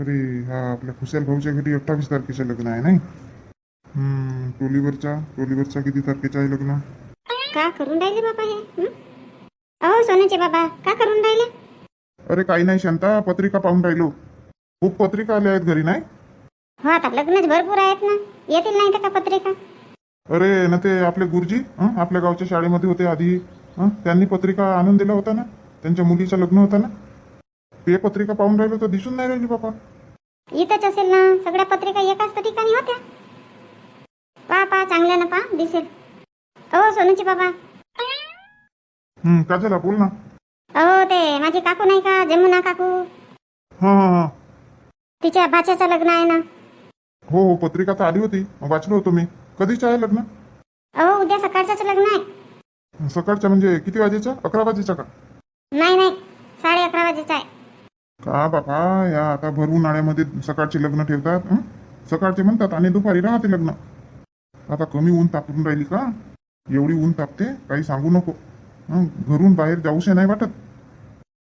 अरे हा आपल्या खुशाल भाऊच्या घरी अठ्ठावीस तारखेचं लग्न आहे नाही? हम्म, टोलीवरचा टोलीवरचा किती तारखेचं आहे लग्न? का करून राहिले बाबा हे? हं? अहो सोनूचे बाबा का करून राहिले? अरे काही नाही शांता पत्रिका पाहून राहिलो. खूप पत्रिका आल्या आहेत घरी नाही? हो आता लग्नच भरपूर आहेत ना. येतील नाही तर का पत्रिका? अरे ना ते आपले गुरुजी हं, आपल्या गावच्या शाळेमध्ये होते आधी. हं, त्यांनी पत्रिका आणून दिला होता ना? त्यांच्या मुलीचं लग्न होतं ना? ते पत्रिका पाहून राहिलो तर दिसून नाही राहिली बाबा. इथंच असेल ना सगळ्या पत्रिका एकाच तर ठिकाणी होत्या. पा पा चांगल्या ना पा दिसेल. अहो सोनूचे बाबा. हं, का झाला बोल ना. अहो ते माझी काकू नाही का जमुना काकू? हां हां हां. तिच्या भाच्याचं लग्न आहे ना. हो हो पत्रिका तर आली होती. वाचलो होतो मी. कधीच आहे लग्न? अहो उद्या सकाळचं लग्न आहे. सकाळच्या म्हणजे किती वाजेच्या अकरा वाजेच्या का? नाही नाही साडे अकरा वाजेचं आहे. का बाबा या आता भर उन्हाळ्यामध्ये सकाळचे लग्न ठेवतात हं? सकाळचे म्हणतात आणि दुपारी राहते लग्न. आता कमी ऊन तापून राहिली का? एवढी ऊन तापते काही सांगू नको. हं? घरून बाहेर जाऊशे नाही वाटत?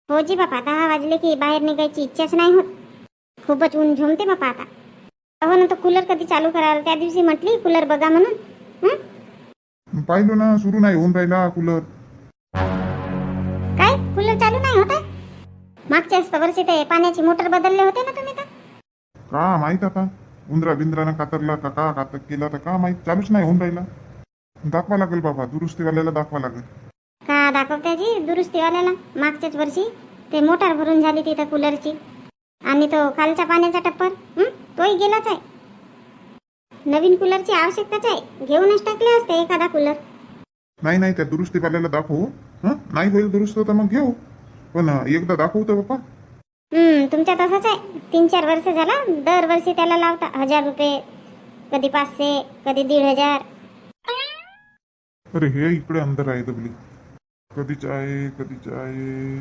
हो जी बापा दहा वाजले की बाहेर निघायची इच्छाच नाही होत. खूपच ऊन झोमते बापा आता. अहो ना तो कूलर कधी चालू कराल? त्या दिवशी म्हटली कूलर बघा म्हणून. हं? पाहिलो ना सुरू नाही होऊन राहिला कूलर. काय? कूलर चालू नाही होत आहे मागच्या वर्षी ते पाण्याची मोटर बदलले होते ना तुम्ही तर. का माहीत आता? उंदरा बिंद्रानं कातरला का का कातक केला तर का माहीत? चालूच नाही होऊन राहिला. दाखवा लागेल बाबा दुरुस्तीवाल्याला दाखवा लागेल. का दाखवते जी? दुरुस्तीवाल्याला? मागच्याच वर्षी. ते मोटार भरून झाली तिथं कूलरची. आणि तो खालच्या पाण्याचा टप्पर हं? तोही गेलाच आहे. नवीन कूलरची आवश्यकताच आहे. घेऊनच टाकले असते एखादा कूलर. नाही नाही त्या दुरुस्तीवाल्याला दाखवू. हं? नाही होईल दुरुस्त तर मग घेऊ. पण एकदा दाखवतो बाबा हम्म तुमच्या तसंच आहे. तीन चार वर्ष झाला दरवर्षी त्याला लावता. हजार रुपये कधी पाचशे कधी दीड हजार. अरे हे इकडे अंदर आहे दबली कधीच आहे कधीच आहे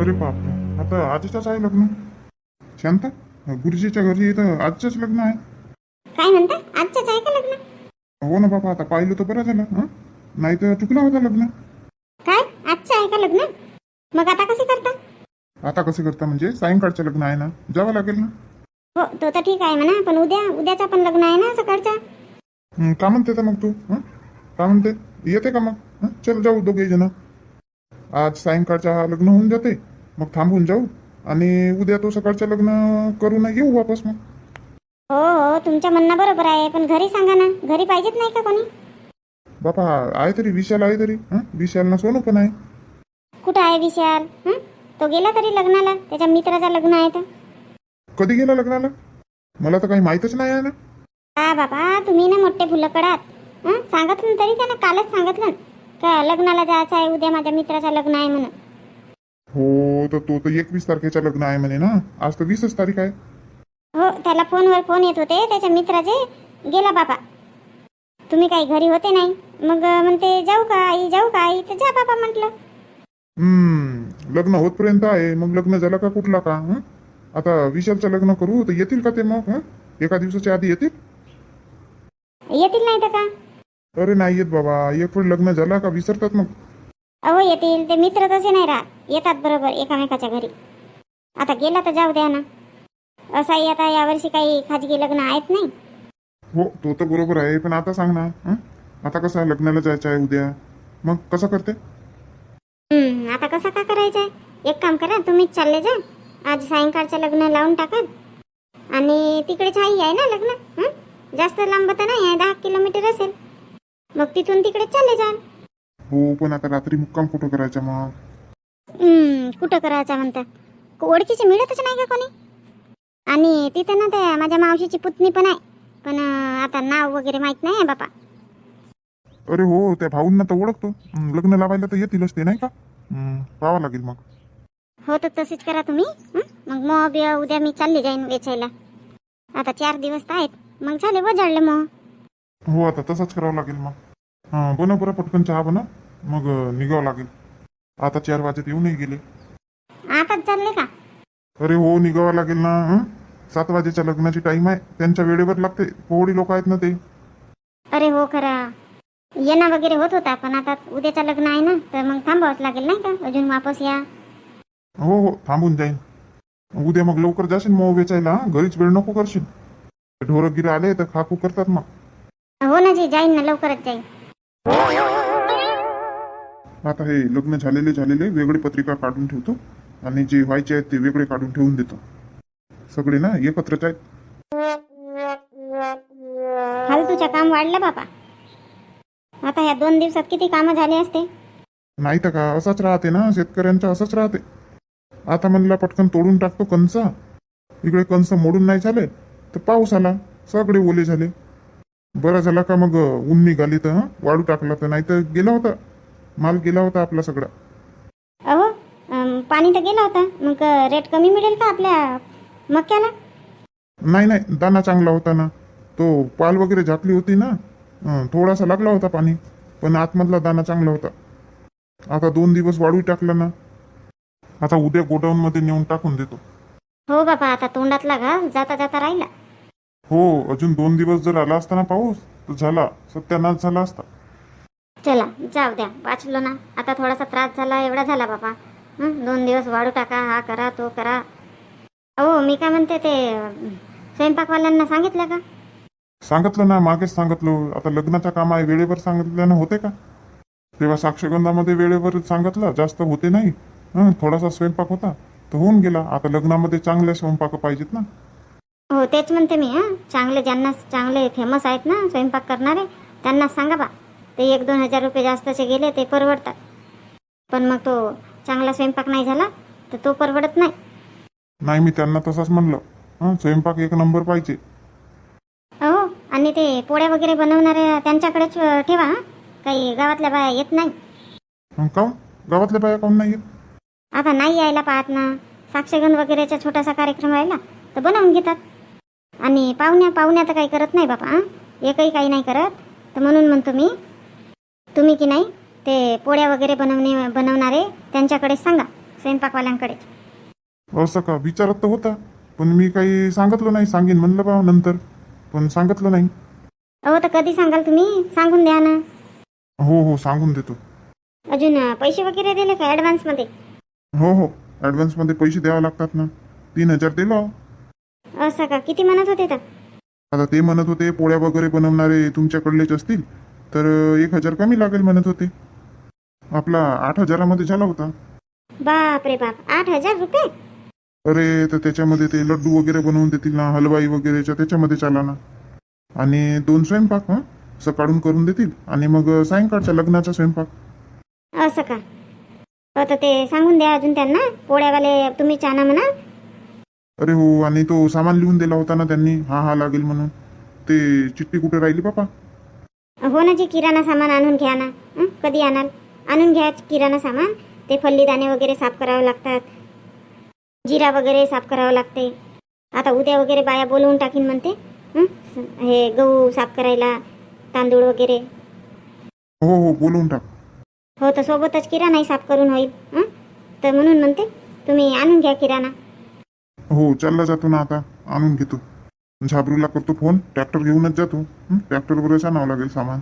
अरे बापरे. आता आजच्याच आहे लग्न? शांत गुरुजीच्या घरी तर आजचंच लग्न आहे. काय म्हणता? आजच्याच आहे का लग्न? हो ना बाबा आता पाहिलं तर बरं झालं हं? नाही तर चुकला होता लग्न. का लग्न? मग आता कसे करता? आता कसं करता? म्हणजे सायंकाळचं लग्न आहे ना. जावं लागेल ना. हो तो तर ठीक आहे म्हणा पण उद्या उद्याचा पण लग्न आहे ना सकाळचा? हं, का म्हणते तर मग तू? हं? का म्हणते? येते का मग? हं? चल जाऊ दोघे जण. आज सायंकाळच्या लग्न होऊन जाते. मग थांबून जाऊ. आणि उद्या तो सकाळचं लग्न करून येऊ वापस मग. हो हो तुमच्या म्हणणं बरोबर आहे पण घरी सांगा ना. घरी पाहिजेत नाही का कोणी? बापा आहे तरी विशाल आहे तरी. हं? विशाल ना सोनू पण आहे. कुठं आहे विशाल? हं? तो गेला तरी लग्नाला? त्याच्या मित्राचं लग्न आहे तर. कधी गेला लग्नाला? मला तर काही माहीतच नाही आहे ना. हा बाबा तुम्ही ना मोठे फुलं कडात हं? सांगितलं तरी त्यानं कालच सांगितलं. का लग्नाला जायचं आहे उद्या माझ्या मित्राचं लग्न आहे म्हणून. हो तर तो तर एकवीस तारखेचं लग्न आहे म्हणे ना. आज तर वीसच तारीख आहे. हो त्याला फोनवर फोन येत होते. त्याच्या मित्राचे. गेला बाबा. तुम्ही काही घरी होते नाही? मग म्हणते जाऊ का आई? जाऊ का आई? तर जा बाबा म्हटलं. हम्म लग्न होतपर्यंत आहे. मग लग्न झालं का कुठला का? हं? आता विशालचं लग्न करू तर येतील का ते मग? हं? एका दिवसाच्या आधी येतील? येतील नाही तर का? अरे नाही येत बाबा. एक वेळ लग्न झाला का विसरतात मग. अहो येतील. ते मित्र तसे नाही राहत. येतात बरोबर एकामेकाच्या घरी. आता गेला तर जाऊ द्या ना. असाही आता यावर्षी काही खाजगी लग्न आहेत नाही. हो तो तर बरोबर आहे. पण आता सांग ना. हं? आता कसं लग्नाला जायचं आहे उद्या? मग कसं करते? आता कसं का करायचं आहे एक काम करा तुम्हीच चालले जा. आज सायंकाळचं लग्न लावून टाका. आणि तिकडेच आई आहे ना लग्न? जास्त लांब तर नाही आहे दहा किलोमीटर असेल. मग तिथून तिकडे चालले जा. हो पण आता रात्री मुक्काम कुठं करायचा मग? कुठं करायचं म्हणता? ओळखीचे मिळतच नाही का कोणी? आणि तिथे ना त्या माझ्या मावशीची पुतणी पण आहे. पण आता नाव वगैरे माहीत नाही आहे बापा. अरे हो त्या भाऊंना तर ओळखतो. लग्न लावायला तर येतीलच ते नाही का? पाहावं लागेल मग. हो तर तशीच करा तुम्ही. हं? मग मग उद्या मी चालली जाईन वेचायला. आता चार दिवस तर आहेत. मग झाले वजाडले मग. हो आता तसंच करावं लागेल मग. हां बनव बरं पटकन चहा बनव. मग अं, निघावं लागेल. आता चार वाजत येऊनही गेले. आताच चालले का? अरे हो निघावं लागेल ना. हं? सात वाजेच्या लग्नाची टाइम आहे. त्यांच्या वेळेवर लागते. पोहडी लोक आहेत ना ते. अरे हो खरा. येणं वगैरे होत होता पण आता उद्याचं लग्न आहे ना तर मग थांबावंच लागेल नाही का? अजून वापस या. हो हो थांबून जाईन. उद्या मग लवकर जाशील मग वेचायला? घरीच वेळ नको करशील. ढोरं गिरं आले तर खाकू करतात मग. हो ना जी जाईन ना लवकरच जाईन. आता हे लग्न झालेले झालेले वेगळी पत्रिका काढून ठेवतो. आणि जे व्हायचे आहेत ते वेगळे काढून ठेवून देतो. सगळे ना एकत्रच आहेत. फालतूच्या काम वाढलं बापा. आता ह्या दोन दिवसात किती कामं झाले असते? नाही तर का असंच राहते ना शेतकऱ्यांचं असंच राहते. आता म्हणला पटकन तोडून टाकतो कंस. इकडे कंस मोडून नाही झाले तर पाऊस आला सगळे ओले झाले. बरं झाला का मग ऊन निघाली तर हं? वाळू टाकला तर नाही तर गेला होता. माल गेला होता आपला सगळा. अहो पाणी तर गेलं होतं. मग रेट कमी मिळेल का आपल्या मक्याला? नाही नाही दाना चांगला होता ना. तो पाल वगैरे झाकली होती ना. हं, थोडासा लागला होता पाणी पण आतमधला दाना चांगला होता. आता दोन दिवस वाळू टाकला ना आता उद्या गोडाऊन मध्ये नेऊन टाकून देतो. हो बाबा आता तोंडातला घास जाता जाता राहिला. हो अजून दोन दिवस जर आला असता ना पाऊस तर झाला सत्यानाश झाला असता. चला जाऊ द्या वाचलो ना आता थोडासा त्रास झाला एवढा झाला बाबा. हं, दोन दिवस वाढू टाका हा करा तो करा. अहो मी काय म्हणते ते अं, स्वयंपाकवाल्यांना सांगितलं का? सांगितलं ना मागेच सांगितलं. आता लग्नाच्या कामा वेळेवर सांगितल्यानं होते का? तेव्हा साक्षगंधामध्ये वेळेवर सांगितलं जास्त होते नाही. थोडासा स्वयंपाक होता तर होऊन गेला. आता लग्नामध्ये चांगले स्वयंपाक पाहिजेत ना. हो तेच म्हणते मी हां. चांगले ज्यांना चांगले फेमस आहेत ना स्वयंपाक करणारे त्यांना सांगा बा. ते एक दोन हजार रुपये जास्तचे गेले ते परवडतात. पण मग तो चांगला स्वयंपाक नाही झाला तर तो परवडत नाही. नाही मी त्यांना तसंच म्हणलं. स्वयंपाक एक नंबर पाहिजे. आणि ते पोळ्या वगैरे बनवणारे त्यांच्याकडेच ठेवा हां. काही गावातल्या बाया येत नाही. गावातल्या बाया काहून नाही येत? आता नाही यायला पाहत ना. साक्षगण वगैरेचा छोटासा कार्यक्रम राहिला तर बनवून घेतात. आणि पाहुण्या पाहुण्या तर काही करत नाही बापा एकही काही नाही करत. तर म्हणून म्हणतो मी तुम्ही की नाही ते पोळ्या वगैरे बनवणे बनवणारे त्यांच्याकडे सांगा स्वयंपाकवाल्यांकडे असं का? विचारत तर होता. पण मी काही सांगितलं नाही. सांगेन म्हणलं बा नंतर. पण सांगितलं नाही. अहो तर कधी सांगाल तुम्ही? सांगून द्या ना. हो हो सांगून देतो. अजून अं, पैसे वगैरे दिले का ॲडव्हान्समध्ये हो हो ॲडव्हान्समध्ये पैसे द्यावे लागतात ना. तीन हजार दिलो. असं का? किती म्हणत होते तर? आता ते म्हणत होते पोळ्या वगैरे बनवणारे तुमच्याकडलेच असतील तर अं, एक हजार कमी लागेल म्हणत होते. आपला आठ हजारामध्ये झाला होता. बाप रे बाप आठ हजार रुपये? अरे तर त्याच्यामध्ये ते लड्डू वगैरे बनवून देतील ना हलवाई वगैरेच्या त्याच्यामध्ये चाला ना. आणि दोन स्वयंपाक हं? सकाळून करून देतील आणि मग सायंकाळच्या लग्नाचा स्वयंपाक. असं का हो तर ते सांगून द्या अजून त्यांना पोळ्यावाले तुम्ही चाना म्हणा. अरे हो आणि तो सामान लिहून दिला होता ना त्यांनी हा हा लागेल म्हणून. ते चिठ्ठी कुठे राहिली बापा हो ना जी किराणा सामान आणून घ्या ना? कधी आणाल? आणून घ्या किराणा सामान. ते फल्लीदाणे वगैरे साफ करावे लागतात. जिरा वगैरे साफ करावं लागते. आता उद्या वगैरे बाया बोलवून टाकीन म्हणते. हं? हे गहू साफ करायला तांदूळ वगैरे. हो हो बोलवून टाक. हो तर सोबतच किराणाही साफ करून होईल? तर म्हणून म्हणते तुम्ही आणून घ्या किराणा. हो चालला जातो ना आता. आणून घेतो. झाबरूला करतो फोन. ट्रॅक्टर घेऊनच जातो? ट्रॅक्टरवरच आणावं लागेल सामान.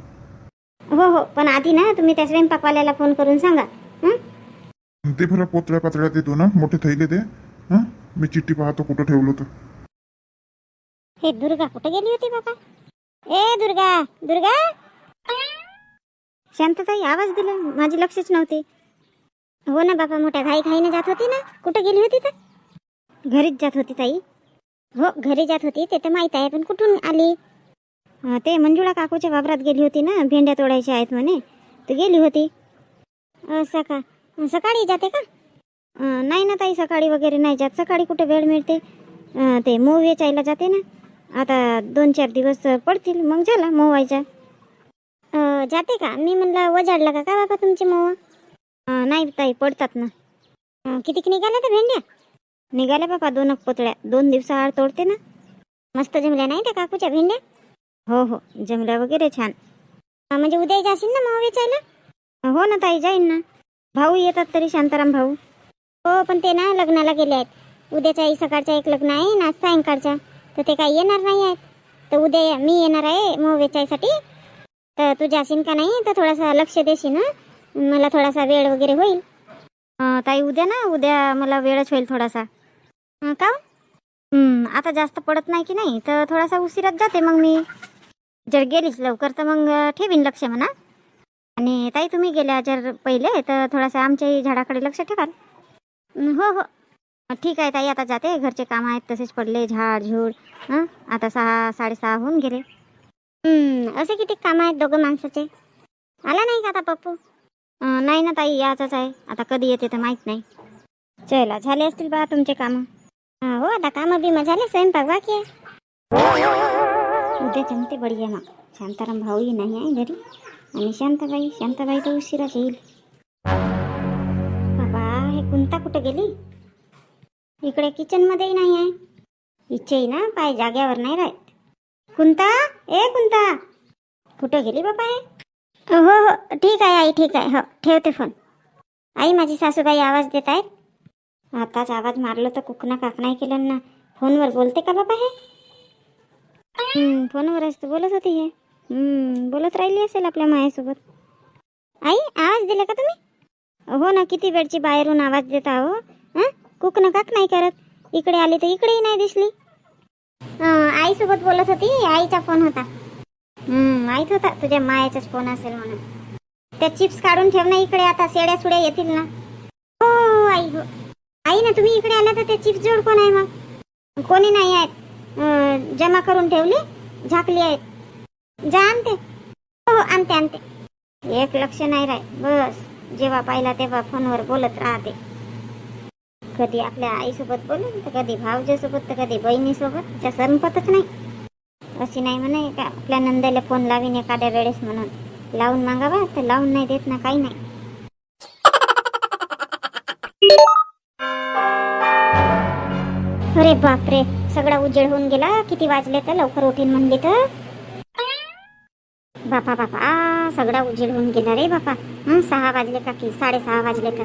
हो हो पण आधी ना तुम्ही त्या स्वयंपाकवाल्याला फोन करून सांगा? ते बरं पोतळ्या पातळ्या देतो ना मोठे थैले ते. मी चिठ्ठी पाहतो कुठं ठेवलं होतं. हे दुर्गा कुठे गेली होती बाबा? ए दुर्गा दुर्गा? शांतताई आवाज दिला. माझी लक्षच नव्हते. हो ना बाबा मोठ्या घाई घाईने जात होती ना. कुठं गेली होती तर? घरीच जात होती ताई. हो घरी जात होती. ते तर माहीत आहे पण कुठून आली? ते मंजुळा काकूच्या वावरात गेली होती ना भेंड्या तोडायच्या आहेत म्हणे. तर गेली होती. असं का सकाळी जाते का? नाही ना ताई सकाळी वगैरे नाही जात. सकाळी कुठे वेळ मिळते? ते मऊ वेचायला जाते ना. आता दोन चार दिवस पडतील मग झाला मऊ व्हायचा जाते का? मी म्हणलं वजाडला का? का बाबा तुमची मऊ? नाही ताई पडतात ना. कितीक निघाल्या त्या भेंड्या? निघाल्या बाबा दोन पोतळ्या. दोन दिवसाआड तोडते ना. मस्त जमल्या नाही त्या काकूच्या भेंड्या? हो हो जमल्या वगैरे छान. म्हणजे उद्या जाशील ना मऊ वेचायला? हो ना ताई जाईन ना. भाऊ येतात तरी शांताराम भाऊ. हो पण ते ना लग्नाला गेले आहेत. उद्याच्या आई सकाळच्या एक लग्न आहे ना आज सायंकाळच्या. तर ते काही येणार नाही आहेत. तर उद्या मी येणार आहे मग वेचायसाठी तर तू जाशील का नाही तर थोडासा लक्ष देशील ना मला थोडासा वेळ वगैरे होईल. ताई उद्या ना उद्या मला वेळच होईल थोडासा. का हो? आता जास्त पडत नाही की नाही तर थोडासा उशिरात जाते मग मी. जर गेलीच लवकर तर मग ठेवीन लक्ष म्हणा. आणि ताई तुम्ही गेल्या जर पहिले तर थोडासा आमच्याही झाडाकडे लक्ष ठेवाल. हो हो. ठीक आहे ताई आता जाते. घरचे काम आहेत तसेच पडले झाड झूड. हं? आता सहा साडेसहा होऊन गेले. असे किती काम आहेत दोघं माणसाचे? आला नाही का आता पप्पू? नाही ना ताई याचाच आहे. आता कधी येते तर माहीत नाही. चला झाले असतील बा तुमचे कामं. हा, हो आता कामं बिमं झाले स्वयंपाक बाकी आहे. उद्या जमते बढिया मग. शांताराम भाऊही नाही आहे घरी. आणि शांताबाई शांताबाई तर उशिराच येईल. कुंता कुठं गेली? इकडे किचन मध्येही नाही आहे. इच्छेही ना पाय जाग्यावर नाही राहत. कुंता ए कुंता कुठं गेली बाबा हे? हो हो ठीक आहे आई ठीक आहे हो ठेवते फोन आई माझी सासूबाई आवाज देत आहेत. आताच आवाज मारलो तर कुकना काकनाही केलं ना. फोनवर बोलते का बाबा हे? फोनवरच तू बोलत होती हे. बोलत राहिली असेल आपल्या मायासोबत. आई आवाज दिला का तुम्ही? हो ना किती वेळची बाहेरून आवाज देत आहो कुक कुकनं काक नाही करत. इकडे आली तर इकडेही नाही दिसली. आईसोबत बोलत होती आईचा फोन होता. माहीत माहीत होता तुझ्या मायाचाच फोन असेल म्हणून. त्या चिप्स काढून ठेव ना इकडे आता सेड्या सुड्या येतील ना. हो आई हो आई ना तुम्ही इकडे आला तर ते चिप्स जोड कोण आहे मग? कोणी नाही आहेत. जमा करून ठेवली झाकली आहेत. जा आणते. हो हो आणते आणते. एक लक्ष नाही राय बस. जेव्हा पाहिला तेव्हा फोनवर बोलत राहते. कधी आपल्या आईसोबत बोलून तर कधी भाऊजीसोबत तर कधी बहिणीसोबत त्या संपतच नाही. अशी नाही म्हणे का आपल्या नंदाला फोन लावीन एखाद्या वेळेस म्हणून. लावून मागावा तर लावून नाही देत ना काही नाही. अरे बापरे सगळा उजेड होऊन गेला. किती वाजले तर लवकर उठीन म्हणली तर. बापा बापा। सगळा उजेड होऊन गेला रे बापा. हं सहा वाजले का की? साडेसहा वाजले का?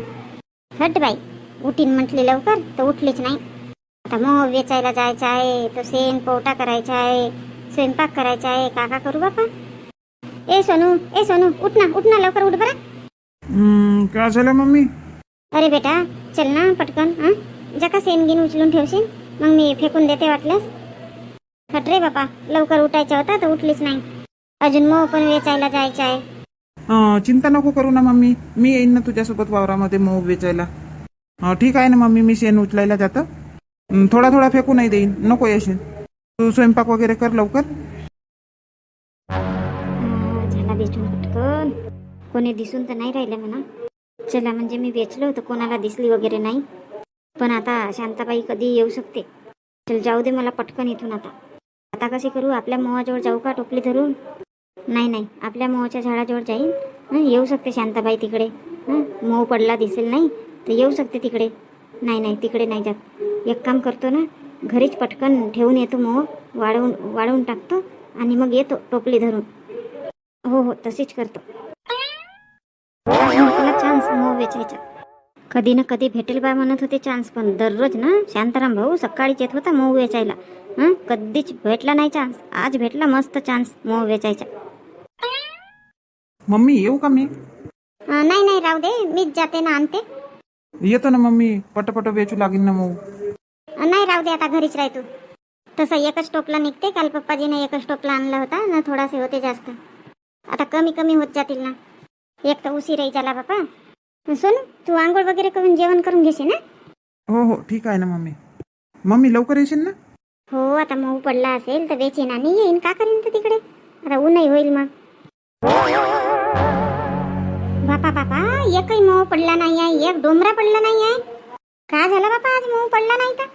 हट बाई. उठीन म्हटली लवकर तर उठलीच नाही. आता मोह वेचायला जायचं आहे तो सेन पोवटा करायचा आहे स्वयंपाक करायचा आहे. का का करू बापा? ए सोनू ए सोनू उठ ना उठ ना लवकर उठ बरं. हम्म, काय झालं मम्मी? अरे बेटा चल ना पटकन हं? जा का सेन गिन उचलून ठेवशील? मग मी फेकून देते वाटल्यास. हट रे बापा लवकर उठायचा होता तर उठलीच नाही. अजून मोह पण वेचायला जायचं आहे. अं, चिंता नको करू ना मम्मी. मी येईन ना तुझ्यासोबत वावरामध्ये मऊ वेचायला. अं, ठीक आहे ना मम्मी. मी शेण उचलायला जातं. अं, थोडा थोडा फेकू नाही देईन. नको येशील. तू स्वयंपाक वगैरे कर लवकर. हा, झाला भेटून पटकन. कोणी दिसून तर नाही राहिलं म्हणा. चला म्हणजे मी वेचलं होतं. कोणाला दिसली वगैरे नाही. पण आता शांताबाई कधी येऊ शकते. चल जाऊ दे मला पटकन इथून आता. आता कशी करू? आपल्या मोहाजवळ जाऊ का टोपली धरून? नाही नाही. आपल्या मऊच्या झाडाजवळ जाईन. येऊ शकते शांताबाई तिकडे. मऊ मोह पडला दिसेल नाही तर येऊ शकते तिकडे. नाही नाही तिकडे नाही जात. एक काम करतो ना घरीच पटकन ठेवून येतो मोह वाळवून वाळवून टाकतो आणि मग येतो टोपली धरून. हो हो तशीच करतो. चान्स मोह वेचायचा. कधी ना कधी भेटेल बा म्हणत होते चान्स पण दररोज ना शांताराम भाऊ सकाळीच येत होता मोह वेचायला. हं कधीच भेटला नाही चान्स आज भेटला मस्त चान्स मोह वेचायचा. मम्मी येऊ का मी? अं, नाही नाही राहू दे. मीच जाते ना आणते. येतो ना मम्मी. पटपट वेचू लागेल ना मऊ. अं, नाही राहू दे आता घरीच राह तू तसं एकच टोपला निघते. काल पप्पाजीने एकच टोपला आणला होता. ना थोडासे होते जास्त. आता कमी कमी होत जातील ना. एक तर उशीरही झाला बापा. सोनू तू आंघोळ वगैरे करून जेवण करून घेशील ना? हो हो ठीक आहे ना मम्मी. मम्मी लवकर येशील ना? हो आता मऊ पडला असेल तर वेचीन आणि येईन. का करीन तर तिकडे? आता ऊनही होईल मग. एकही मऊ पडला नाही आहे एक डोंबरा पडला नाही आहे का झालं बापा आज मऊ पडला नाही तर?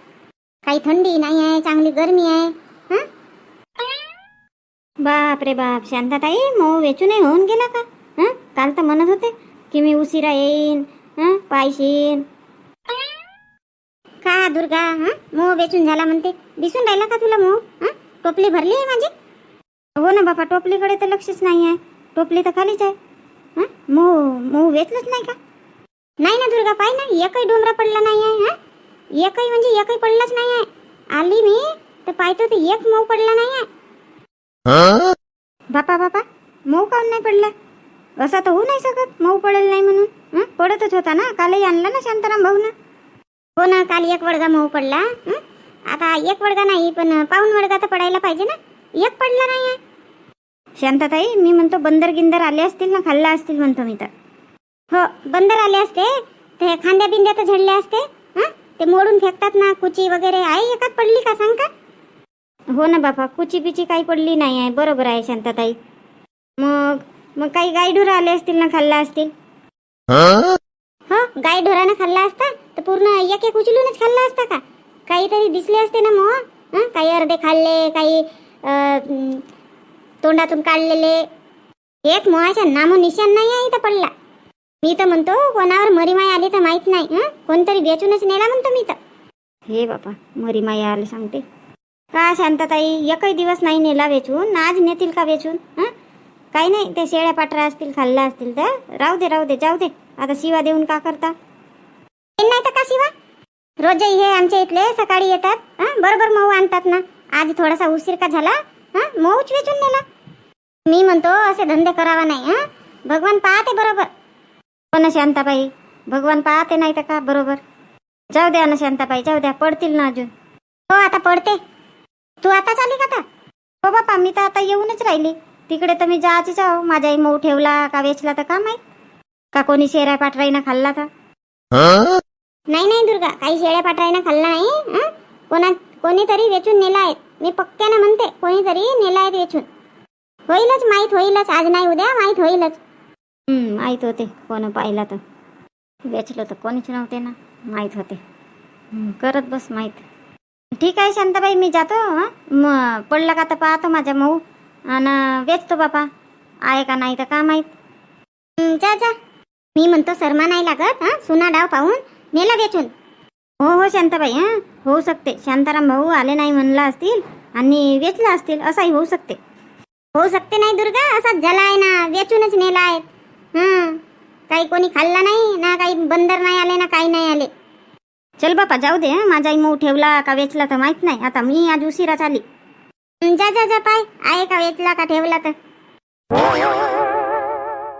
काही थंडी नाही आहे चांगली गरमी आहे हं? बाप रे बाप शांताताई मऊ वेचूनही होऊन गेला का? काल तर म्हणत होते की मी उशिरा येईन हं? पायशीन. का दुर्गा हा? मोह वेचून झाला म्हणते. दिसून राहिला का तुला मोह? हं? टोपली भरली आहे माझी? हो ना बापा टोपलीकडे तर लक्षच नाही आहे टोपली तर खालीच आहे. हं? मोह मोह वेचलंच नाही का? नाही ना दुर्गा पाय ना एकही डोंगरा पडला नाही आहे हं? एकही म्हणजे एकही पडलाच नाही आहे आली मी तर पाहतो तर एक मऊ पडला नाही आहे बापा बापा मऊ काऊन नाही पडला? असा तर होऊ नाही शकत मऊ पडेल नाही म्हणून. पडतच होता ना कालही आणला ना शांताराम भाऊ ना हो ना काल एक वडगा मऊ पडला? आता एक वडगा नाही पण पाऊन वडगा तर पडायला पाहिजे ना. एक पडला नाही आहे शांताताई मी म्हणतो बंदर गिंदर आले असतील ना खाल्ला असतील म्हणतो मी तर. हो बंदर आले असते? ते खांद्या बिंद्या तर झडले असते? हा? ते मोडून फेकतात ना कुची वगैरे? आहे एकात पडली का सांग का हो ना बापा कुची पिची काही पडली नाही आहे. बरोबर आहे शांताताई. मग मग काही गायढोरं आले असतील ना खाल्ला असतील? हो गायढोरानं खाल्ला असता? तर पूर्ण एक एक उचलूनच खाल्ला असता का? काहीतरी दिसले असते ना मग काही अर्धे खाल्ले काही तोंडातून काढलेले. एक मोहाच्या नामो निशान नाही आहे इथं पडला. मी तर म्हणतो कोणावर मरीमाय आली तर माहीत नाही कोणतरी बेचूनच नेला म्हणतो मी तर. हे बापा मरीमाई आले सांगते. का शांतताई एकही दिवस नाही नेला वेचून आज नेतील का वेचून काही नाही ते शेळ्या पाटऱ्या असतील खाल्ल्या असतील तर राहू दे राहू दे जाऊ दे. आता शिवा देऊन का करता? येईन नाही तर का शिवा? रोज हे आमच्या इथले सकाळी येतात बरोबर मऊ आणतात ना. आज थोडासा उशीर का झाला हं? मऊच वेचून नेला. मी म्हणतो असे धंदे करावा नाही हा? भगवान पाहते बरोबर. हो ना शांताबाई? भगवान पाहते नाही तर का? बरोबर. जाऊ द्या ना शांताबाई जाऊ द्या पडतील ना अजून. हो आता पडते. तू आता चाली का आता? हो बापा मी तर आता येऊनच राहिली. तिकडे तर मी जायची जाऊ हो. माझाही मऊ ठेवला का वेचला तर का माहीत? का कोणी शेऱ्या पाटराईनं खाल्ला का नाही नाही दुर्गा काही शेळ्या पाठराईनं खाल्ला नाही कोणा कोणीतरी वेचून नेला आहेत मी पक्क्यानं म्हणते कोणीतरी नेला आहेत वेचून. होईलच माहीत होईलच. आज नाही उद्या माहीत होईलच. माहीत होते. कोण पाहिला तर. बेचलं तर कोणीच नव्हते ना. माहीत होते. करत बस माहीत. ठीक आहे शांताबाई मी जातो मग पडला का तर पाहतो माझ्या मऊ. आणि वेचतो बापा. आहे का नाही तर का माहीत? जा जा. मी म्हणतो शर्मा नाही लागत हा. सुना डाव पाहून नेला वेचून. हो हो शांताबाई हा. होऊ शकते. शांताराम भाऊ आले नाही म्हणला असतील आणि वेचला असतील असाही होऊ शकते. होऊ शकते नाही दुर्गा असाच झाला आहे ना वेचूनच नेला आहे हं काही कोणी खाल्ला नाही ना काही बंदर नाही आले ना काही नाही आले. चल बापा जाऊ दे हं. माझाही मऊ ठेवला का वेचला तर माहीत नाही. आता मी आज उशिराच आली. जा जा जा पाय. आहे का वेचला का ठेवला तर?